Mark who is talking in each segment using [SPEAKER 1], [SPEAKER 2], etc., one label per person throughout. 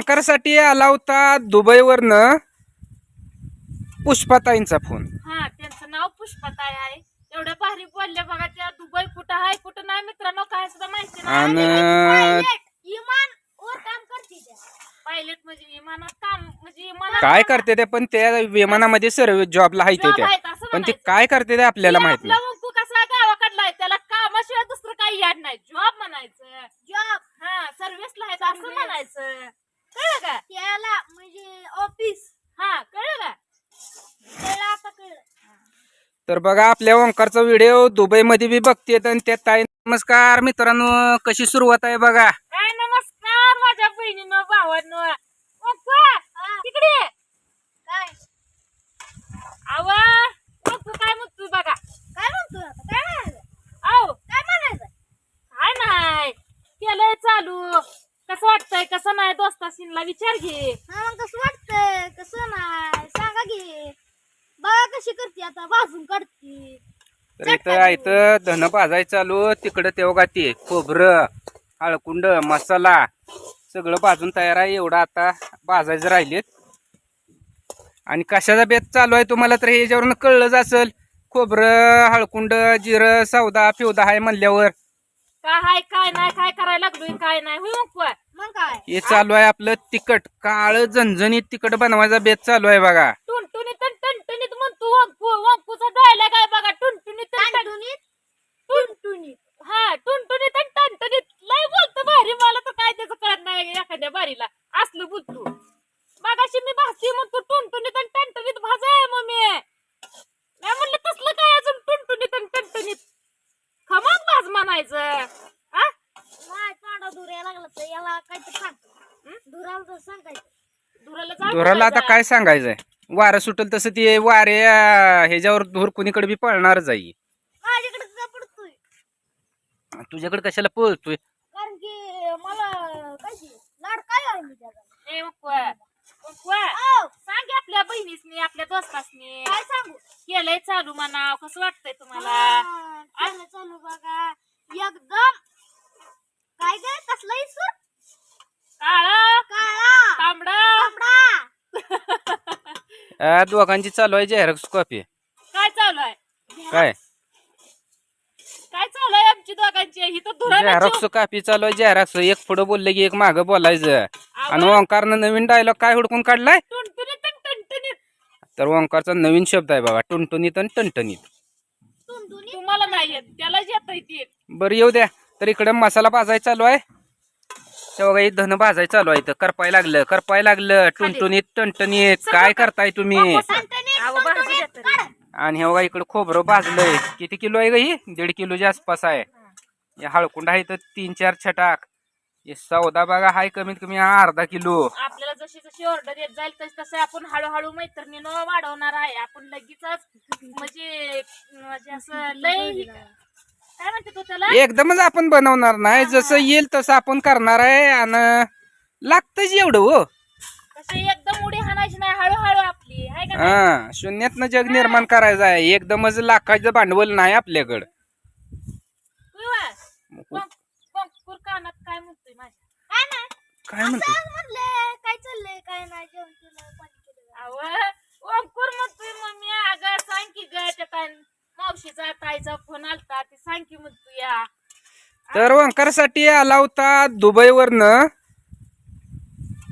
[SPEAKER 1] ओंकारसाठी आला होता दुबईवरनं पुष्पाताईंचा फोन.
[SPEAKER 2] हा त्यांचं नाव पुष्पाताई आहे. एवढं भारी बोलले बघा त्या दुबई कुठं आहे कुठं नाही मित्रांनो काय सुद्धा माहिती
[SPEAKER 1] आणि
[SPEAKER 2] इमान वर काम करते पायलट म्हणजे विमानात काम म्हणजे विमानात
[SPEAKER 1] काय करते ते पण त्या विमानामध्ये सर्व जॉबला आहे ते
[SPEAKER 2] job
[SPEAKER 1] त्या.
[SPEAKER 2] आहेत असं
[SPEAKER 1] पण ते
[SPEAKER 2] म्हणायचं.
[SPEAKER 1] काय करते ते आपल्याला
[SPEAKER 2] ते
[SPEAKER 1] माहीत
[SPEAKER 2] आपला
[SPEAKER 1] नाही
[SPEAKER 2] वंकू कसा गावाकडला आहे त्याला कामाशिवाय दुसरं काही याड नाही. जॉब म्हणायचं. जॉब हा सर्व्हिसला आहे असं म्हणायचं. कळलं का?
[SPEAKER 3] त्याला म्हणजे ऑफिस
[SPEAKER 2] हा कळलं का?
[SPEAKER 3] त्याला आता कळलं.
[SPEAKER 1] तर बघा आपल्या ओंकारचा व्हिडिओ दुबईमध्ये बी बघते आणि त्या ताई नमस्कार मित्रांनो कशी सुरुवात आहे बघा.
[SPEAKER 2] काय नमस्कार माझ्या बहिणीनं भावांनो. वंकू, तिकडे ये.
[SPEAKER 3] काय?
[SPEAKER 2] आवा वंकू काय म्हणतो बघा.
[SPEAKER 3] काय म्हणतो आता? काय म्हणायचं? काय म्हणायचं?
[SPEAKER 2] काय नाही केलंय चालू. कसं वाटतंय? कसं नाही दोस्ताशीनला विचार घे.
[SPEAKER 3] हा मग कसं वाटतंय? कसं नाही? सांगा की. बघा कशी करते आता? भाजून काढते.
[SPEAKER 1] तर इथं इथं धन भाजाय चालू. तिकडं तेव्हा ते खोबरं हळकुंड मसाला सगळं भाजून तयार आहे. एवढं आता भाजायचं राहिलेत. आणि कशाचा बेत चालू आहे तुम्हाला? तर हे याच्यावरनं कळलंच असेल. खोबरं हळकुंड जिरं सौदा पिवदा आहे म्हणल्यावर.
[SPEAKER 2] काय हाय काय नाही काय करायला लागलोय काय नाही. होय
[SPEAKER 3] मग
[SPEAKER 1] हे चालू आहे आपलं तिखट. काळ झणझणीत तिखट बनवायचा बेत चालू आहे बघा.
[SPEAKER 2] टुनटुनीत आणि टणटणीत म्हणतो वंकू वंकूचा डायलॉग आहे बघा? टण-
[SPEAKER 3] टुणटुणीत?
[SPEAKER 2] टुनटुनीत हा टुनटुनीत आणि टणटणीत. लय बोलतो भारी मला तर काय त्याचं कळत नाही एखाद्या बारीला असलं बोलतो मगाशी मी भासती म्हणतो टुनटुनीत आणि टणटणीत भाजाय मम्मी मी म्हणलं तसलं काय अजून टुनटुनीत आणि टणटणीत खमंग भाज म्हणायचं आ?
[SPEAKER 3] नाही तोंडा धूर यायला लागला तर याला काहीतरी सांग धुराला तर सांगायचं
[SPEAKER 2] धुराला
[SPEAKER 1] आता. काय सांगायचंय? वारं सुटल तसं ते वारे ह्याच्यावर धूर कुणीकडे बी पळणारच आहे
[SPEAKER 3] माझ्याकडे सुद्धा पडतोय.
[SPEAKER 1] तुझ्याकडे कशाला पळतोय?
[SPEAKER 3] कारण की मला काय की, लाड काय आहे मी त्याचा
[SPEAKER 2] ए वंकवा, वंकवा,
[SPEAKER 3] औ,
[SPEAKER 2] सांग आपल्या बहिणीसनी आपल्या दोस्तासनी.
[SPEAKER 3] काय सांगू?
[SPEAKER 2] केलंय चालू म्हणा कसं वाटतंय तुम्हाला?
[SPEAKER 3] हा, चालू चालू बघा. एकदम. काय ग कसला इसूर
[SPEAKER 2] काळा.
[SPEAKER 3] काळा.
[SPEAKER 2] तांबडा.
[SPEAKER 3] तांबडा.
[SPEAKER 1] अं, दोघांची चालू आहे झेरॉक्स कॉपी.
[SPEAKER 2] काय चालू आहे?
[SPEAKER 1] काय?
[SPEAKER 2] काय चालू आहे आमची दोघांची? ही तर
[SPEAKER 1] कॉपी चालू आहे झेरॉक्स. एक पुढं बोलले की एक मागं बोलायचं. आणि ओंकारनं नवीन डायलॉग काय हुडकून काढलाय?
[SPEAKER 2] टुनटुनीत आणि टणटणीत
[SPEAKER 1] तर ओंकारचा नवीन शब्द आहे बघा टुनटुनीत आणि टणटणीत
[SPEAKER 3] टुनटुनी
[SPEAKER 2] तुम्हाला नाही येत त्यालाच येत ते.
[SPEAKER 1] बरं येऊ द्या. तर इकडं मसाला भाजायचा चालू आहे. तेव्हा काही धन भाजायचं चालू आहे इथं. करपाय लागलं करपाय लागलं. टुनटुनीत टणटणीत काय करताय तुम्ही. आणि हे बघा इकडं खोबरं भाजलंय. किती किलो आहे ग ही? दीड किलोच्या आसपास आहे. हे हळकुंड आहे तर तीन चार छटाक. हे सौदा बघा हाय कमीत कमी हा अर्धा किलो.
[SPEAKER 2] आपल्याला जशी जशी ऑर्डर येत जाईल तस तसे आपण हळूहळू मैत्रिणीनं वाढवणार आहे. आपण लगेचच म्हणजे म्हणजे असं लय काय म्हणते तो त्याला
[SPEAKER 1] एकदमच आपण बनवणार नाही. जसं येईल तसं आपण करणार आहे आणि लागतच एवढं हो.
[SPEAKER 2] एकदम उडी हाणायची नाही हळूहळू आपली. हाय का नाही?
[SPEAKER 1] हा शून्यातनं जग निर्माण करायचं आहे. एकदमच लाखाचं भांडवल नाही आपल्याकडं.
[SPEAKER 2] कानात काय म्हणतोय माझ्या?
[SPEAKER 3] काय नाही
[SPEAKER 1] काय म्हणतो
[SPEAKER 3] काय चाललंय काय नाही जेवण केलं पाणी केलं.
[SPEAKER 2] अव अंकुर म्हणतोय मम्मी अगं सांग की ग त्या काय मावशीचा ताईचा फोन आलता ते सांग की म्हणतो या.
[SPEAKER 1] तर ओंकारसाठी आला होता दुबईवरनं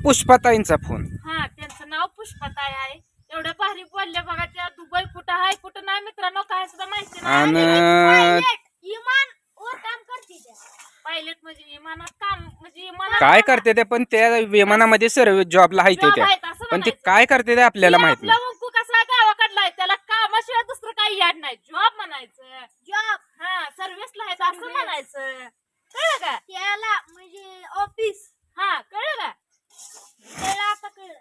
[SPEAKER 1] पुष्पाताईंचा फोन
[SPEAKER 2] हा त्यांचं नाव पुष्पाताई आहे. एवढं भारी बोलले बघा त्या दुबई कुठं आहे कुठं नाही मित्रांनो काय सुद्धा माहिती नाही.
[SPEAKER 1] आणि
[SPEAKER 3] वर काम करते त्या.
[SPEAKER 2] पायलट म्हणजे विमानात काम म्हणजे विमानात
[SPEAKER 1] काय करते ते? पण त्या विमानामध्ये सर्व जॉबला आहे ते
[SPEAKER 2] job
[SPEAKER 1] त्या.
[SPEAKER 2] आहेत असं
[SPEAKER 1] पण ते
[SPEAKER 2] म्हणायचं.
[SPEAKER 1] काय करते ते आपल्याला माहीत
[SPEAKER 2] आपला
[SPEAKER 1] नाही
[SPEAKER 2] वंकू कसा गावाकडला आहे त्याला कामाशिवाय दुसरं काही याड नाही. जॉब म्हणायचं.
[SPEAKER 3] जॉब.
[SPEAKER 2] हा सर्व्हिसला आहे असं
[SPEAKER 3] Service.
[SPEAKER 2] म्हणायचं. कळलं का?
[SPEAKER 3] त्याला म्हणजे ऑफिस
[SPEAKER 2] हा कळलं का?
[SPEAKER 3] त्याला आता कळलं.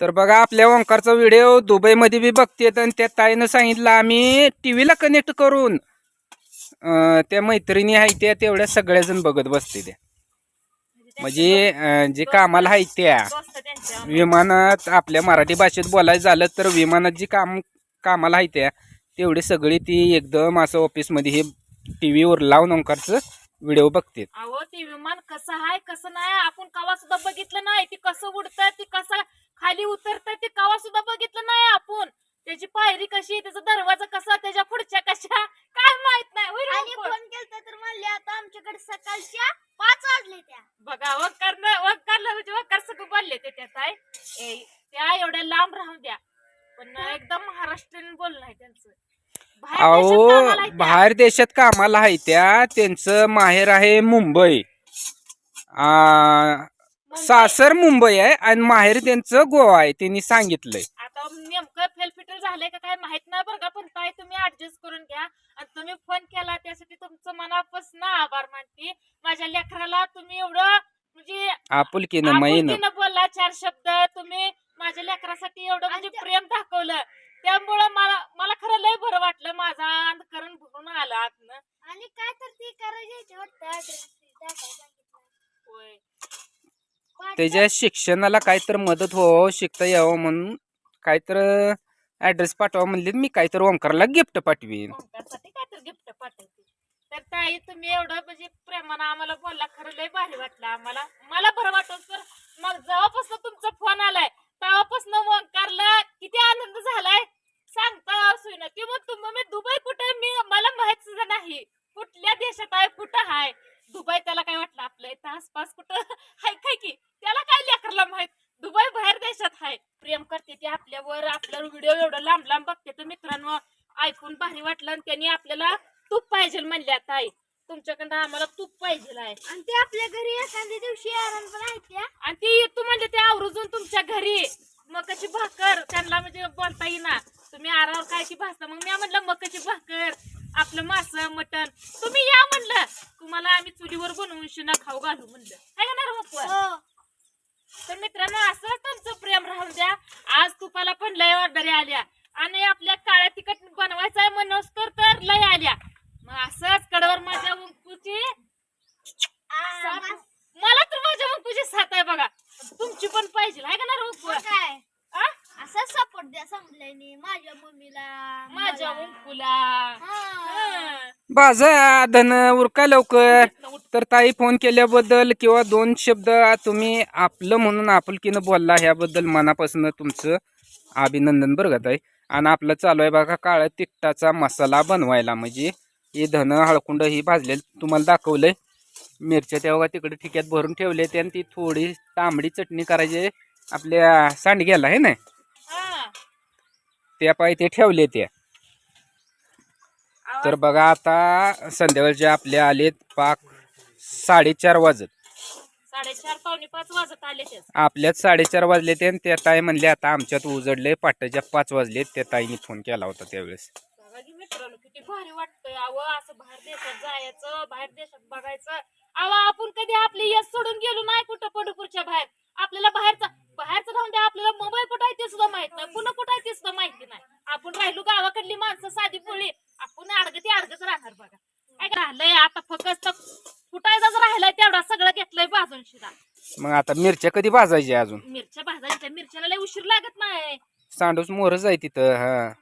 [SPEAKER 1] तर बघा आपल्या ओंकारचा व्हिडिओ दुबईमध्ये बी बघते आणि त्या ताईनं सांगितलं आम्ही टीव्हीला कनेक्ट करून अं, त्या मैत्रिणी आहेत त्या तेवढ्या सगळ्याजण बघत बसते त्या. म्हणजे अं, जे कामाला आहेत त्या.
[SPEAKER 2] दोस्त त्यांच्या.
[SPEAKER 1] विमानात आपल्या मराठी भाषेत बोलायचं झालं तर विमानात जी काम कामाला आहे त्या. तेवढी सगळी ती एकदम असं ऑफिसमध्ये हे टी व्हीवर लावून ओंकारचं व्हिडिओ बघते.
[SPEAKER 2] अहो ते विमान कसं आहे कसं नाही आपण कवा सुद्धा बघितलं नाही. ती कसं उडतं ती कसं खाली उतरतं ते कवा सुद्धा बघितलं नाही आपण. त्याची पायरी कशी त्याचा दरवाजा कसा त्याच्या पुढच्या कशा काय माहीत नाही.
[SPEAKER 3] आणि? फोन केलता तर म्हणले आता आमच्याकडे सकाळच्या पाच वाजले त्या.
[SPEAKER 2] बघा वक्कर वक्कारला म्हणजे वक्कर सगळं बोलले ते त्यात आहे ए, त्या एवढ्या लांब राहून द्या. पण एकदम महाराष्ट्रीयन बोलणं आहे त्यांचं. बाहेर देशात
[SPEAKER 1] अहो
[SPEAKER 2] कामाला आहेत त्या.
[SPEAKER 1] बाहेर देशात कामाला आहे त्या. त्यांचं माहेर आहे मुंबई. आ,
[SPEAKER 2] मुंबई.
[SPEAKER 1] सासर मुंबई आहे आणि माहेर त्यांचं गोवा आहे. त्यांनी सांगितलंय.
[SPEAKER 2] आता नेमकं फेलफिटल झालंय का काय माहीत नाही बरं का पण ताई तुम्ही ऍडजस्ट करून घ्या. आणि तुम्ही फोन केला त्यासाठी तुमचं मनापासून आभार मानते. माझ्या लेकराला तुम्ही एवढं म्हणजे
[SPEAKER 1] आपुलकीनं मैन
[SPEAKER 2] आपुलकीनं बोलला चार शब्द. तुम्ही माझ्या लेकरासाठी एवढं म्हणजे प्रेम दाखवलं. त्यामुळं मला मला खरं लय बरं वाटलं माझा अंधकरण भरून आलं आतनं.
[SPEAKER 3] आणि काय तर ती करायची वाटतं.
[SPEAKER 2] होय.
[SPEAKER 1] त्याच्या शिक्षणाला काहीतर मदत हो शिकता यावं म्हणून काहीतर ऍड्रेस पाठवा म्हणले मी काहीतर ओंकारला गिफ्ट पाठवीन.
[SPEAKER 2] ओंकारसाठी काय तर गिफ्ट पाठवते. तर ताई तुम्ही एवढं म्हणजे प्रेमानं आम्हाला बोलला. खरं लय भारी वाटलं आम्हाला. मला बरं वाटलं तर मग जेव्हापासून तुमचा फोन आलाय तेव्हापासून कारला किती आनंद झालाय. सांगता असू ना ती मग तुम्ही मी दुबई कुठे मी मला माहीत सुद्धा नाही. कुठल्या देशात आहे कुठं हाय? दुबई त्याला काय वाटलं आपलं? इथं आसपास कुठं हाय काय की? त्याला काय लेकरला माहीत? दुबई बाहेर देशात आहे प्रेम करते ते आपल्यावर. आपला व्हिडिओ एवढं लांब लांब बघते तर मित्रांनो ऐकून भारी वाटलं आणि त्यांनी आपल्याला तूप पाहिजे म्हणल्या ताई. तुमच्याकडं आम्हाला तूप पाहिजे आहे.
[SPEAKER 3] आणि ते आपल्या घरी एखाद्या दिवशी आराम पण आहेत त्या.
[SPEAKER 2] आणि ती तू म्हणजे ते आवरून तुमच्या घरी. मकाची भाकर त्यांना म्हणजे बोलता येईना. तुम्ही आरावर काय की भासता मग मी म्हणलं मकाची भाकर आपलं मास मटण. तुम्ही या म्हणलं. तुम्हाला आम्ही चुलीवर बनवून शिना खाऊ घालू म्हणलं. आहे का बाप्पा?
[SPEAKER 3] हो.
[SPEAKER 2] तर मित्रांनो असंच तुमचं प्रेम राहून द्या. आज तुपाला पण लय ऑर्डरी आल्या. आणि आपल्या काळ्या तिखट बनवायचं आहे म्हणून तर तर लय आल्या मग असंच कडवर माझ्या उंकूची
[SPEAKER 3] आ,
[SPEAKER 2] साथ-
[SPEAKER 3] मग
[SPEAKER 2] मला तर माझ्या उंकूची साथ आहे बघा तुमची पण पाहिजे आहे का ना उंकू
[SPEAKER 3] काय
[SPEAKER 2] आ?
[SPEAKER 3] असं सपोर्ट द्या समजल्याने माझ्या मम्मीला
[SPEAKER 2] माझ्या
[SPEAKER 3] मला.
[SPEAKER 2] उंकूला
[SPEAKER 3] हा.
[SPEAKER 2] हं.
[SPEAKER 1] बाजा धन उरका लवकर. तर ताई फोन केल्याबद्दल किंवा दोन शब्द तुम्ही आपलं म्हणून आपुलकीनं बोलला ह्याबद्दल मनापासून तुमचं अभिनंदन बरं का ताई. आणि आपलं चालू आहे बघा काळ्या तिखटाचा मसाला बनवायला. म्हणजे हे धन हळकुंड ही भाजलेलं तुम्हाला दाखवलंय. मिरच्या तेव्हा तिकडे ठिक्यात भरून ठेवले आणि ती थोडी तांबडी चटणी करायची. आपल्या सांडग्याला आहे ना?
[SPEAKER 2] हं.
[SPEAKER 1] त्या पाय ते ठेवले त्या. तर बघा आता संध्याकाळचे आपले आलेत पाक साडेचार वाजत.
[SPEAKER 2] साडेचार पावणे पाच वाजत आले तेच
[SPEAKER 1] आपल्यात साडेचार वाजले ते आणि त्या ताई म्हणले आता आमच्यात उजडले पाटाच्या पाच वाजले त्या ताईने फोन केला होता त्यावेळेस.
[SPEAKER 2] बघा की मित्रांनो किती भारी वाटतंय. अव असं बाहेर देशात जायचं बाहेर देशात बघायचं. आपण कधी आपली यश सोडून गेलो नाही कुठं? पंढरपूरच्या बाहेर. आपल्याला बाहेरचा बाहेरचं राहून द्या आपल्याला मुंबई कुठं आहे ते सुद्धा माहीत नाही. पुन्हा कुठं आहे ते सुद्धा माहिती नाही. आपण राहिलो गावाकडली माणसं साधी पोळी. आपण अडगती अडगच राहणार बघा. काय राहिलंय? आता फक्त फुटायचाच राहिलाय तेवढा सगळं घेतलंय भाजून शिरा
[SPEAKER 1] मग आता मिरच्या कधी भाजायच्या अजून?
[SPEAKER 2] मिरच्या भाजायच्या मिरच्याला लय उशीर लागत नाही.
[SPEAKER 1] सांडूस मोरच आहे तिथं हा.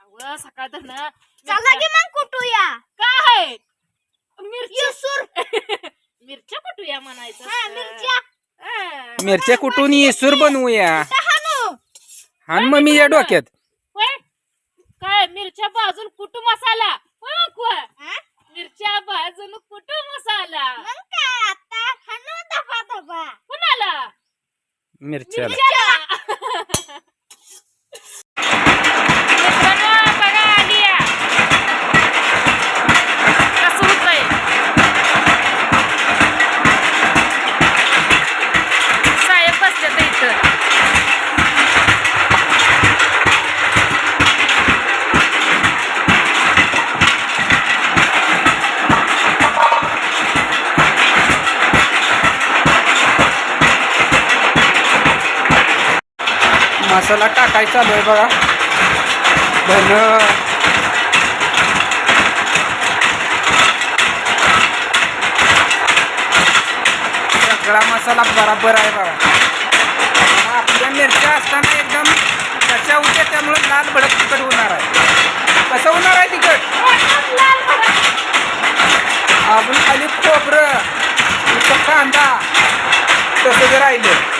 [SPEAKER 2] अव सकाळ धन
[SPEAKER 3] चला की मग कुठूया?
[SPEAKER 2] काय? मिरच्या
[SPEAKER 3] येसूर
[SPEAKER 2] मिरच्या कुठूया म्हणायचं
[SPEAKER 3] हा. मिरच्या.
[SPEAKER 1] मिरच्या कुठून येसूर बनवूया. हान मम्मीच्या डोक्यात.
[SPEAKER 2] होय? काय मिरच्या भाजून कुटू मसाला?
[SPEAKER 3] हा?
[SPEAKER 2] मिरच्या भाजून कुटू मसाला?
[SPEAKER 3] मग काय आता? हाणू दफा दफा
[SPEAKER 2] कुणाला?
[SPEAKER 1] मिरच्याला. मसाला टाकायचा चालू आहे बघा. धन सगळा मसाला बराबर आहे बघा. आपल्या मिरच्या असताना एकदम कशा उद्या त्यामुळे लाल भडक तिकट होणार आहे. कसं होणार आहे तिकट अजून खाली खोबरं कांदा तसं जर राहिलं.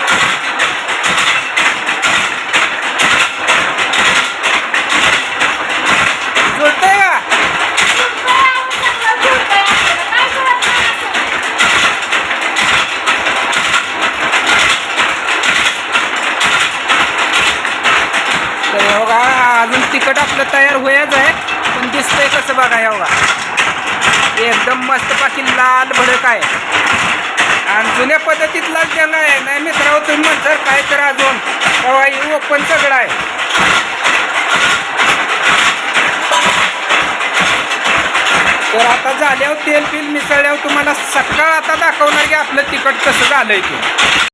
[SPEAKER 1] एकदम लाल भडक आहे. आणि जुन्या पद्धतीतला जंग आहे. नाही मित्रांनो तुम्ही म्हणतात काय तर अजून. तेव्हा ही ओपन सगळं आहे. तर आता झाल्यावर तेल बिल मिसळल्यावर तुम्हाला सकाळ आता दाखवणार की आपलं तिखट कसं झालंय ते.